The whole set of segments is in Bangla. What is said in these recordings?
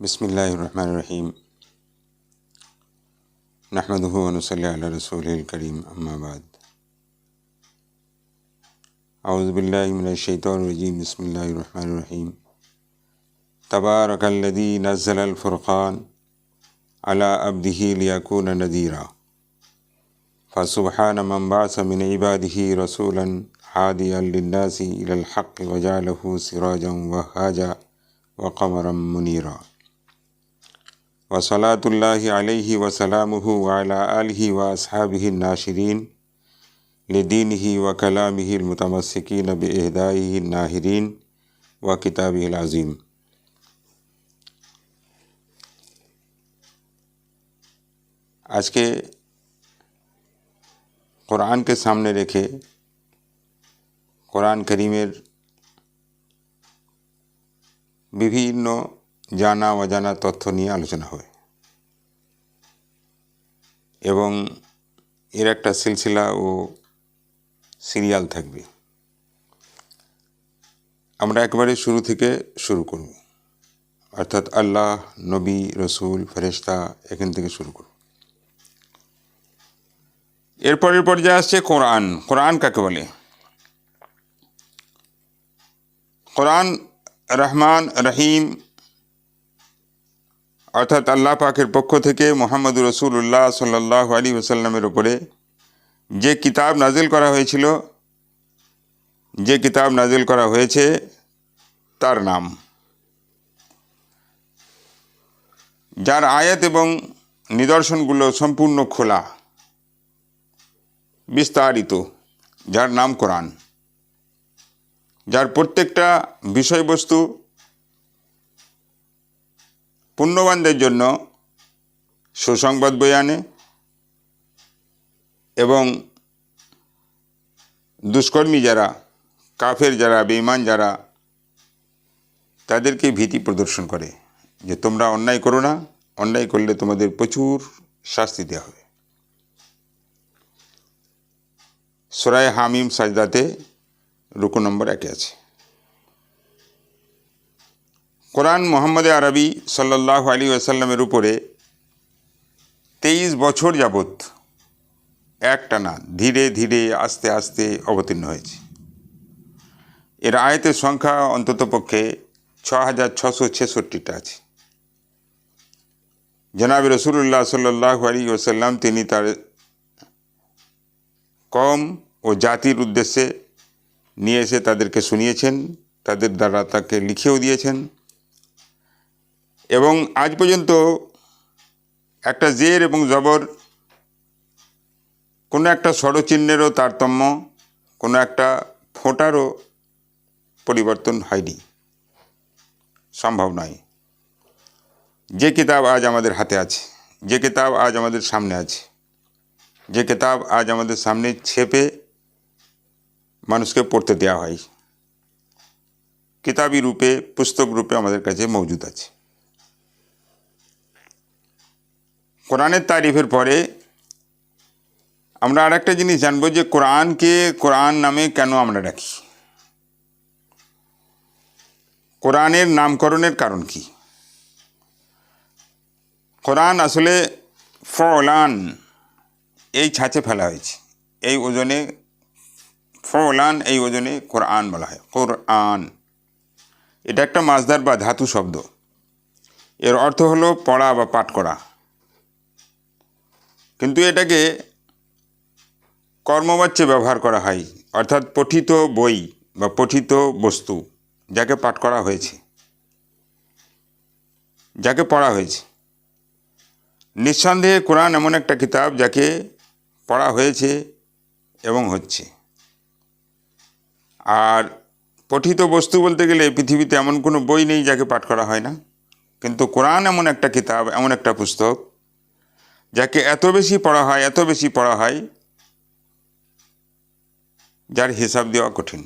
بسم الله الرحمن الرحيم. نحمده ونصلي على رسوله الكريم أما بعد. أعوذ بالله من الشيطان الرجيم. بسم الله الرحمن الرحيم. تبارك الذي نزل الفرقان على عبده ليكون نذيرا. فسبحان من بعث من عباده رسولا هاديا للناس إلى الحق وجعله سراجا وهاجا وقمرا منيرا. وصلاة الله عليه وسلامه وعلى آله وأصحابه الناشرين لدينه وكلامه المتمسكين بإهدائه الناهرين وكتابه العظيم আজকে কোরআনকে সামনে রেখে কোরআন করিমের বিভিন্ন জানা অজানা তথ্য নিয়ে আলোচনা হবে এবং এর একটা সিলসিলা ও সিরিয়াল থাকবে। আমরা একবারে শুরু থেকে শুরু করব। অর্থাৎ আল্লাহ, নবী, রসুল, ফেরেশতা এখান থেকে শুরু করব। এরপরের পর্যায়ে আসছে কোরআন। কোরআন কাকে বলে? কোরআন রহমান রহিম অর্থাৎ আল্লাহ পাকের পক্ষ থেকে মোহাম্মদ রসুল্লাহ সাল্লাহ আলী ওসাল্লামের ওপরে যে কিতাব নাজিল করা হয়েছিল, যে কিতাব নাজিল করা হয়েছে, তার নাম। যার আয়াত এবং নিদর্শনগুলো সম্পূর্ণ খোলা, বিস্তারিত, যার নাম কোরআন। যার প্রত্যেকটা বিষয়বস্তু পুণ্যবানদের জন্য সুসংবাদ বয়ে আনে এবং দুষ্কর্মী যারা, কাফের যারা, বেঈমান যারা, তাদেরকে ভীতি প্রদর্শন করে যে তোমরা অন্যায় করো না, অন্যায় করলে তোমাদের প্রচুর শাস্তি দেওয়া হবে। সোরায় হামিম সাজদাতে রুকু নম্বর একে আছে। কোরআন মোহাম্মদে আরবি সাল্লাহ আলী আসাল্লামের উপরে তেইশ বছর যাবৎ একটানা ধীরে ধীরে আস্তে আস্তে অবতীর্ণ হয়েছে। এর আয়তের সংখ্যা অন্তত পক্ষে ছ হাজার ছশো ছেষট্টিটা আছে। জনাব রসুল্লাহ সাল্লাহ আলী ওসাল্লাম তিনি তার কম ও জাতির উদ্দেশ্যে নিয়ে এসে তাদেরকে শুনিয়েছেন, তাদের দ্বারা তাকে লিখেও দিয়েছেন। এবং আজ পর্যন্ত একটা জের এবং জবর, কোনো একটা স্বরচিহ্নেরও তারতম্য, কোনো একটা ফোঁটারও পরিবর্তন হয়নি। সম্ভব নয়। যে কিতাব আজ আমাদের হাতে আছে, যে কিতাব আজ আমাদের সামনে আছে, যে কিতাব আজ আমাদের সামনে ছেপে মানুষকে পড়তে দেওয়া হয়, কিতাবি রূপে, পুস্তক রূপে আমাদের কাছে মজুদ আছে। কোরআনের তারিফের পরে আমরা আর একটা জিনিস জানব যে কোরআনকে কোরআন নামে কেন আমরা ডাকি? কোরআনের নামকরণের কারণ কি? কোরআন আসলে ফলান, এই ছাঁচে ফেলা হয়েছে। এই ওজনে ফলান, এই ওজনে কোরআন বলা হয়। কোরআন। এটা একটা মাছদার বা ধাতু শব্দ। এর অর্থ হলো পড়া বা পাঠ করা। কিন্তু এটাকে কর্মবাচ্যে ব্যবহার করা হয়, অর্থাৎ পঠিত বই বা পঠিত বস্তু যাকে পাঠ করা হয়েছে, যাকে পড়া হয়েছে। নিঃসন্দেহে কোরআন এমন একটা কিতাব যাকে পড়া হয়েছে এবং হচ্ছে। আর পঠিত বস্তু বলতে গেলে পৃথিবীতে এমন কোনো বই নেই যাকে পাঠ করা হয় না, কিন্তু কোরআন এমন একটা কিতাব, এমন একটা পুস্তক যাকে এত বেশি পড়া হয়, এত বেশি পড়া হয়, যার হিসাব দেওয়া কঠিন।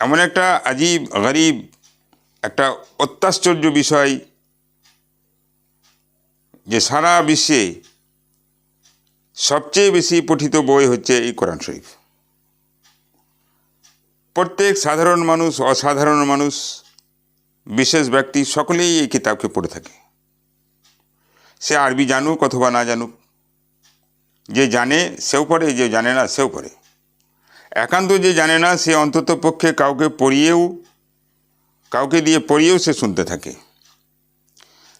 এমন একটা আজীব, গরিব, একটা অত্যাশ্চর্য বিষয় যে সারা বিশ্বে সবচেয়ে বেশি পঠিত বই হচ্ছে এই কোরআন শরীফ। প্রত্যেক সাধারণ মানুষ, অসাধারণ মানুষ, বিশেষ ব্যক্তি সকলেই এই কিতাবকে পড়ে থাকে। সে আরবি জানুক অথবা না জানুক। যে জানে সেও পড়ে, যে জানে না সেও পড়ে। একান্ত যে জানে না, সে অন্তত পক্ষে কাউকে পড়িয়েও, কাউকে দিয়ে পড়িয়েও সে শুনতে থাকে।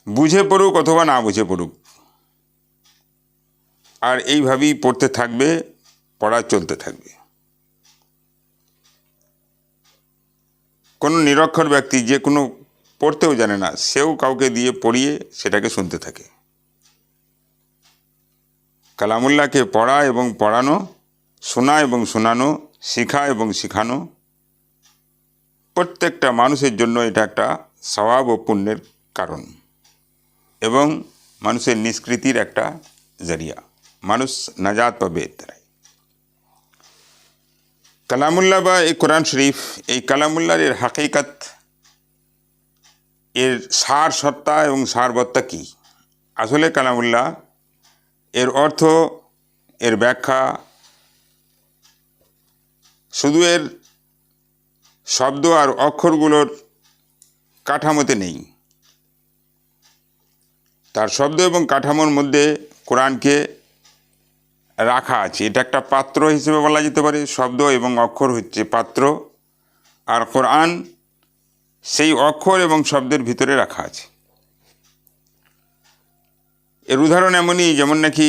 বুঝে পড়ুক অথবা না বুঝে পড়ুক। আর এইভাবেই পড়তে থাকবে পড়া চলতে থাকবে। কোনো নিরক্ষর ব্যক্তি যে কোনো পড়তেও জানে না, সেও কাউকে দিয়ে পড়িয়ে সেটাকে শুনতে থাকে। কালামুল্লাহকে পড়া এবং পড়ানো, শোনা এবং শোনানো, শেখা এবং শেখানো, প্রত্যেকটা মানুষের জন্য এটা একটা স্বভাব ও পুণ্যের কারণ এবং মানুষের নিষ্কৃতির একটা জরিয়া। মানুষ নাজাত পাবে এর কালামুল্লাহ বা এই কোরআন শরীফ, এই কালামুল্লাহর এর হাকিকাত, এর সার সত্তা এবং সারবত্তা কী? আসলে কালামুল্লাহ এর অর্থ, এর ব্যাখ্যা, শুধু এর শব্দ আর অক্ষরগুলোর কাঠামোতে নেই। তার শব্দ এবং কাঠামোর মধ্যে কোরআনকে রাখা আছে। এটা একটা পাত্র হিসেবে বলা যেতে পারে। শব্দ এবং অক্ষর হচ্ছে পাত্র। আর কোরআন সেই অক্ষর এবং শব্দের ভিতরে রাখা আছে। এর উদাহরণ এমনই, যেমন নাকি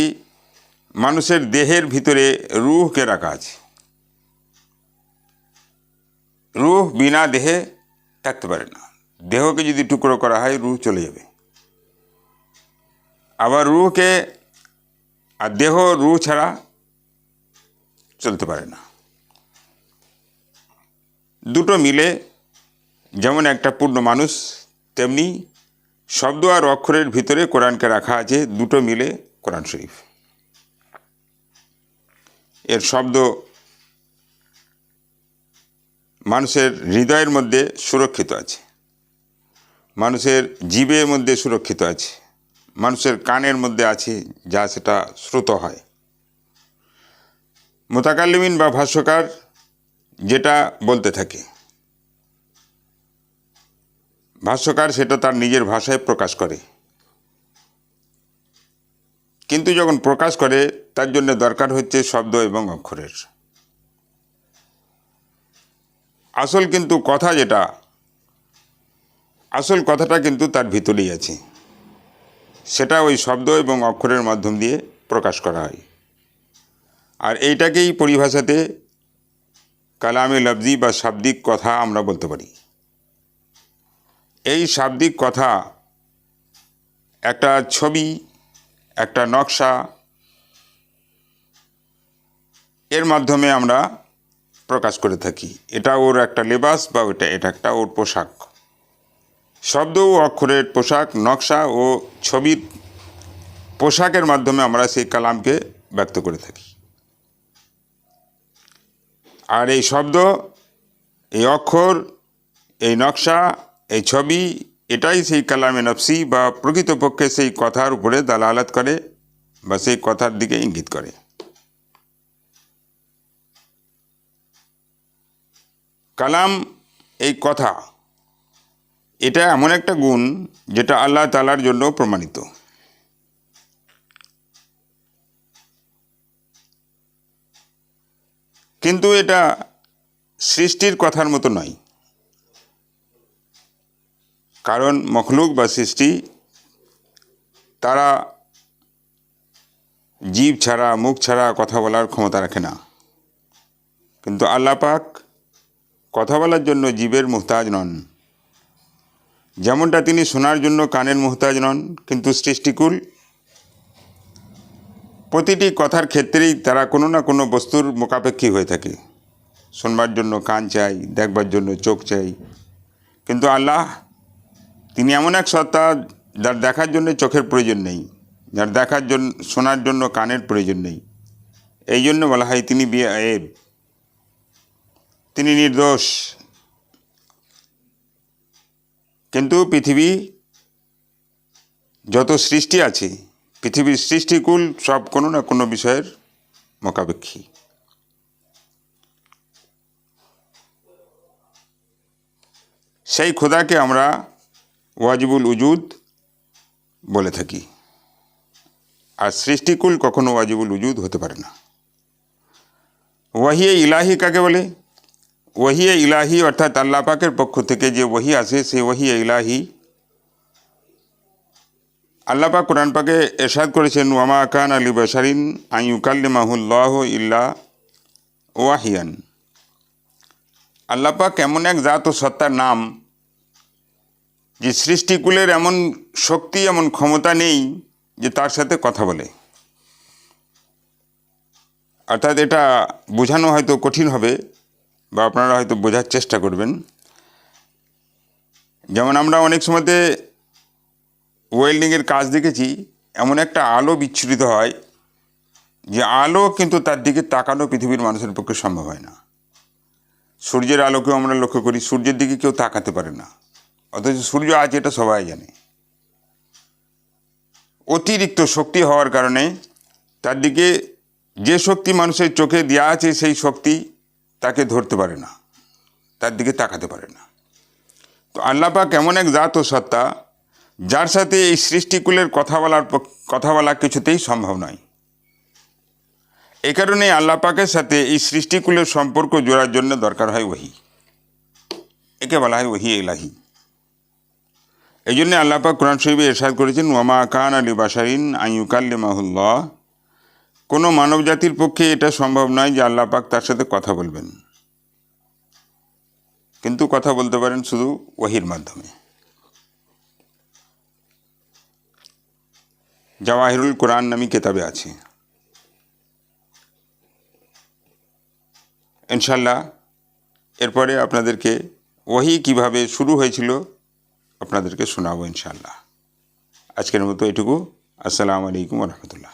মানুষের দেহের ভিতরে রুহকে রাখা আছে। রুহ বিনা দেহে থাকতে পারে না। দেহকে যদি টুকরো করা হয়, রুহ চলে যাবে। আবার রুহকে, আর দেহ রুহ ছাড়া চলতে পারে না। দুটো মিলে, যেমন একটা পূর্ণ মানুষ, তেমনি শব্দ আর অক্ষরের ভিতরে কোরআনকে রাখা আছে, দুটো মিলে কোরআন শরীফ। এর শব্দ মানুষের হৃদয়ের মধ্যে সুরক্ষিত আছে। মানুষের জীবের মধ্যে সুরক্ষিত আছে। মানুষের কানের মধ্যে আছে যা সেটা শ্রুত হয়। মোতাকাল্লিমিন বা ভাষ্যকার যেটা বলতে থাকে। ভাষ্যকার সেটা তার নিজের ভাষায় প্রকাশ করে। কিন্তু যখন প্রকাশ করে, তার জন্য দরকার হচ্ছে শব্দ এবং অক্ষরের। আসল কিন্তু কথা যেটা, আসল কথাটা কিন্তু তার ভিতরেই আছে। সেটা ওই শব্দ এবং অক্ষরের মাধ্যম দিয়ে প্রকাশ করা হয়। আর এইটাকেই পরিভাষাতে কালামে লফজি বা শাব্দিক কথা আমরা বলতে পারি। এই শাব্দিক কথা, একটা ছবি, একটা নকশা, এর মাধ্যমে আমরা প্রকাশ করে থাকি। এটা ওর একটা লেবাস বা ওটা এটা একটা ওর পোশাক। শব্দ ও অক্ষরের পোশাক, নকশা ও ছবির পোশাকের মাধ্যমে আমরা সেই কালামকে ব্যক্ত করে থাকি। আর এই শব্দ, এই অক্ষর, এই নকশা এই ছবি, এটাই সেই কালামে নফসি বা প্রকৃতপক্ষে সেই কথার উপরে দালালাত করে বা সেই কথার দিকে ইঙ্গিত করে। কালাম এই কথা, এটা এমন একটা গুণ যেটা আল্লাহ তালার জন্য প্রমাণিত। কিন্তু এটা সৃষ্টির কথার মতো নয়। কারণ মখলুক বা সৃষ্টি, তারা জীব ছাড়া, মুখ ছাড়া কথা বলার ক্ষমতা রাখে না। কিন্তু আল্লাহ পাক কথা বলার জন্য জীবের মুহতাজ নন। যেমনটা তিনি শোনার জন্য কানের মুহতাজ নন, কিন্তু সৃষ্টিকুল প্রতিটি কথার ক্ষেত্রেই তারা কোনো না কোনো বস্তুর মোকাপেক্ষী হয়ে থাকে। শোনবার জন্য কান চাই, দেখবার জন্য চোখ চাই। কিন্তু আল্লাহ তিনি এমন এক সত্তা যার দেখার জন্য চোখের প্রয়োজন নেই, যার দেখার জন্য শোনার জন্য কানের প্রয়োজন নেই। এই জন্য বলা হয় তিনি বিয়ে তিনি নির্দোষ। কিন্তু পৃথিবী যত সৃষ্টি আছে, পৃথিবীর সৃষ্টিকুল সব কোনো না কোনো বিষয়ের মোকাবেক্ষী সেই খোদাকে আমরা ওয়াজিবুল উজুদ বলে থাকি। আর সৃষ্টিকুল কখনো ওয়াজিবুল উজুদ হতে পারে না। ওয়াহিয়ে ইলাহি কাকে বলে? ওহিয়ে ইলাহি অর্থাৎ আল্লাহ পাকের পক্ষ থেকে যে ওহি আসে, সেই ওহিয়ে ইলাহি। আল্লাহ পাক কোরআন পাকে এরশাদ করেছেন, ওয়ামা কান আলী বসারিন আইউকাল্লিমাহুল্লাহ ইল্লা ওয়াহিয়ান। আল্লাহ পাক এমন এক জাত ও সত্তার নাম যে সৃষ্টিকুলের এমন শক্তি, এমন ক্ষমতা নেই যে তার সাথে কথা বলে। অর্থাৎ এটা বোঝানো হয়তো কঠিন হবে বা আপনারা হয়তো বোঝার চেষ্টা করবেন। যেমন আমরা অনেক সময়তে ওয়েল্ডিংয়ের কাজ দেখেছি, এমন একটা আলো বিচ্ছুরিত হয় যে আলো কিন্তু তার দিকে তাকানো পৃথিবীর মানুষের পক্ষে সম্ভব হয় না। সূর্যের আলোকেও আমরা লক্ষ্য করি, সূর্যের দিকে কেউ তাকাতে পারে না। অথচ সূর্য আছে এটা সবাই জানে। অতিরিক্ত শক্তি হওয়ার কারণে তার দিকে যে শক্তি মানুষের চোখে দেওয়া আছে সেই শক্তি তাকে ধরতে পারে না, তার দিকে তাকাতে পারে না। তো আল্লাপাক এমন এক জাত ও সত্তা, যার সাথে এই সৃষ্টিকুলের কথা বলার কথা বলা কিছুতেই সম্ভব নয়। এই কারণে আল্লাহ পাকের সাথে এই সৃষ্টিকুলের সম্পর্ক জোড়ার জন্য দরকার হয় ওহি। একে বলা হয় ওহি এলাহি। এই জন্য আল্লাহ পাক কোরআন শরীফে এরশাদ করেছেন, ওয়ামা কান আলী বাসারিন আইউকাল্লিমাহুল্লাহ কোনো মানব জাতির পক্ষে এটা সম্ভব নয় যে আল্লাহ পাক তার সাথে কথা বলবেন। কিন্তু কথা বলতে পারেন শুধু ওহির মাধ্যমে। জাওয়াহিরুল কোরআন নামী কেতাবে আছে। ইনশাল্লাহ এরপরে আপনাদেরকে ওহি কীভাবে শুরু হয়েছিল আপনাদেরকে শোনাবো ইনশাল্লাহ আজকের মতো এটুকু। আসসালামু আলাইকুম রহমতুল্লাহ।